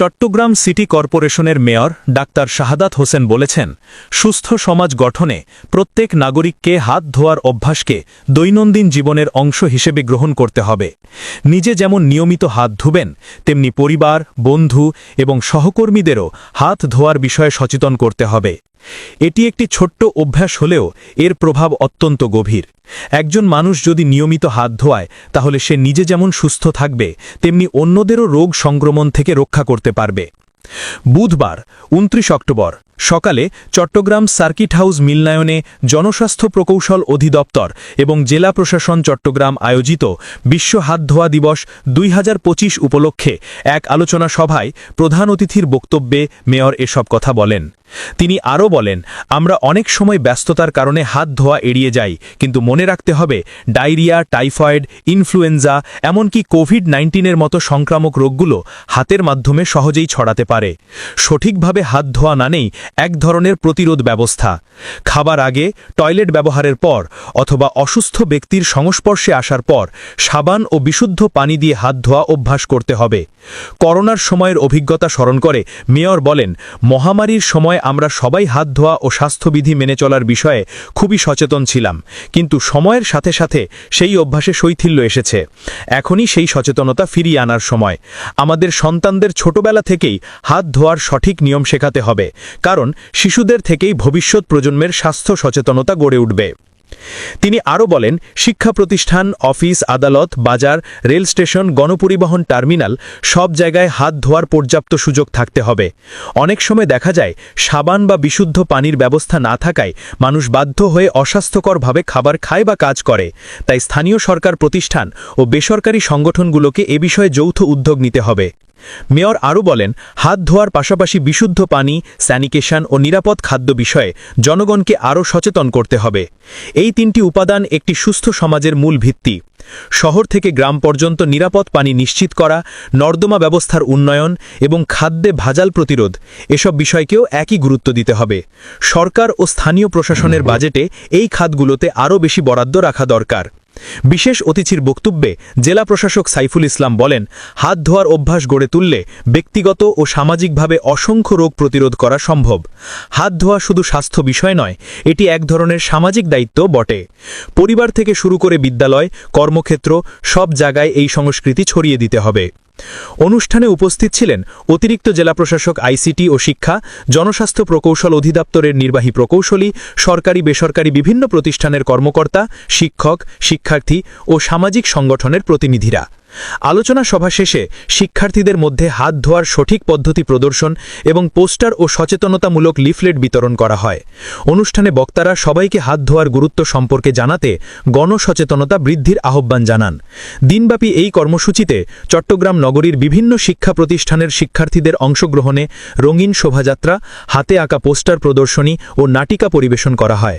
Chittagong city কর্পোরেশনের mayor doctor Shahadat Hossain বলেছেন, সুস্থ সমাজ গঠনে প্রত্যেক নাগরিককে হাত ধোয়ার অভ্যাসকে দৈনন্দিন জীবনের অংশ হিসেবে গ্রহণ করতে হবে। নিজে যেমন নিয়মিত হাত ধুবেন, তেমনি পরিবার, বন্ধু এবং সহকর্মীদেরও হাত ধোয়ার বিষয়ে সচেতন করতে হবে। এটি একটি ছোট্ট অভ্যাস হলেও এর প্রভাব অত্যন্ত গভীর। একজন মানুষ যদি নিয়মিত হাত ধোয়ায়, তাহলে সে নিজে যেমন সুস্থ থাকবে, তেমনি অন্যদেরও রোগ সংক্রমণ থেকে রক্ষা করতে পারবে। বুধবার, উনত্রিশ অক্টোবর সকালে চট্টগ্রাম সার্কিট হাউস মিলনায়নে জনস্বাস্থ্য প্রকৌশল অধিদপ্তর এবং জেলা প্রশাসন চট্টগ্রাম আয়োজিত বিশ্ব হাত ধোয়া দিবস দুই হাজার পঁচিশ উপলক্ষে এক আলোচনা সভায় প্রধান অতিথির বক্তব্যে মেয়র এসব কথা বলেন। তিনি আরও বলেন, আমরা অনেক সময় ব্যস্ততার কারণে হাত ধোয়া এড়িয়ে যাই, কিন্তু মনে রাখতে হবে ডায়রিয়া, টাইফয়েড, ইনফ্লুয়েঞ্জা, এমনকি কোভিড নাইন্টিনের মতো সংক্রামক রোগগুলো হাতের মাধ্যমে সহজেই ছড়াতে পারে। সঠিকভাবে হাত ধোয়া না নেই এক ধরনের প্রতিরোধ ব্যবস্থা। খাবার আগে টয়লেট ব্যবহারের পর অথবা অসুস্থ ব্যক্তির সংস্পর্শে আসার পর সাবান ও বিশুদ্ধ পানি দিয়ে হাত ধোয়া অভ্যাস করতে হবে। করোনার সময়ের অভিজ্ঞতা স্মরণ করে মেয়র বলেন, মহামারীর সময় আমরা সবাই হাত ধোয়া ও স্বাস্থ্যবিধি মেনে চলার বিষয়ে খুবই সচেতন ছিলাম। কিন্তু সময়ের সাথে সাথে সেই অভ্যাসে শৈথিল্য এসেছে। এখনই সেই সচেতনতা ফিরিয়ে আনার সময়। আমাদের সন্তানদের ছোটবেলা থেকেই হাত ধোয়ার সঠিক নিয়ম শেখাতে হবে। কারণ শিশুদের থেকেই ভবিষ্যৎ প্রজন্মের স্বাস্থ্য সচেতনতা গড়ে উঠবে। তিনি আরও বলেন, শিক্ষা প্রতিষ্ঠান, অফিস, আদালত, বাজার, রেল স্টেশন, গণপরিবহন টার্মিনাল সব জায়গায় হাত ধোয়ার পর্যাপ্ত সুযোগ থাকতে হবে। অনেক সময় দেখা যায়, সাবান বা বিশুদ্ধ পানির ব্যবস্থা না থাকায় মানুষ বাধ্য হয়ে অস্বাস্থ্যকরভাবে খাবার খায় বা কাজ করে। তাই স্থানীয় সরকার প্রতিষ্ঠান ও বেসরকারি সংগঠনগুলোকে এ বিষয়ে যৌথ উদ্যোগ নিতে হবে। মেয়র আরও বলেন, হাত ধোয়ার পাশাপাশি বিশুদ্ধ পানি স্যানিকেশন ও নিরাপদ খাদ্য বিষয়ে জনগণকে আরও সচেতন করতে হবে। এই তিনটি উপাদান একটি সুস্থ সমাজের মূল ভিত্তি। শহর থেকে গ্রাম পর্যন্ত নিরাপদ পানি নিশ্চিত করা, নর্দমা ব্যবস্থার উন্নয়ন এবং খাদ্যে ভাজাল প্রতিরোধ, এসব বিষয়কেও একই গুরুত্ব দিতে হবে। সরকার ও স্থানীয় প্রশাসনের বাজেটে এই খাতগুলোতে আরও বেশি বরাদ্দ রাখা দরকার। বিশেষ অতিথির বক্তব্যে জেলা প্রশাসক সাইফুল ইসলাম বলেন, হাত ধোয়ার অভ্যাস গড়ে তুললে ব্যক্তিগত ও সামাজিকভাবে অসংখ্য রোগ প্রতিরোধ করা সম্ভব। হাত ধোয়া শুধু স্বাস্থ্য বিষয় নয়, এটি এক ধরনের সামাজিক দায়িত্ব বটে। পরিবার থেকে শুরু করে বিদ্যালয়, কর্মক্ষেত্র, সব জায়গায় এই সংস্কৃতি ছড়িয়ে দিতে হবে। অনুষ্ঠানে উপস্থিত ছিলেন অতিরিক্ত জেলা প্রশাসক, আইসিটি ও শিক্ষা, জনস্বাস্থ্য প্রকৌশল অধিদপ্তরের নির্বাহী প্রকৌশলী, সরকারি, বেসরকারি বিভিন্ন প্রতিষ্ঠানের কর্মকর্তা, শিক্ষক, শিক্ষার্থী ও সামাজিক সংগঠনের প্রতিনিধিরা। আলোচনা সভা শেষে শিক্ষার্থীদের মধ্যে হাত ধোয়ার সঠিক পদ্ধতি প্রদর্শন এবং পোস্টার ও সচেতনতামূলক লিফলেট বিতরণ করা হয়। অনুষ্ঠানে বক্তারা সবাইকে হাত ধোয়ার গুরুত্ব সম্পর্কে জানাতে গণসচেতনতা বৃদ্ধির আহ্বান জানান। দিনব্যাপী এই কর্মসূচিতে চট্টগ্রাম নগরীর বিভিন্ন শিক্ষা প্রতিষ্ঠানের শিক্ষার্থীদের অংশগ্রহণে রঙিন শোভাযাত্রা, হাতে আঁকা পোস্টার প্রদর্শনী ও নাটিকা পরিবেশন করা হয়।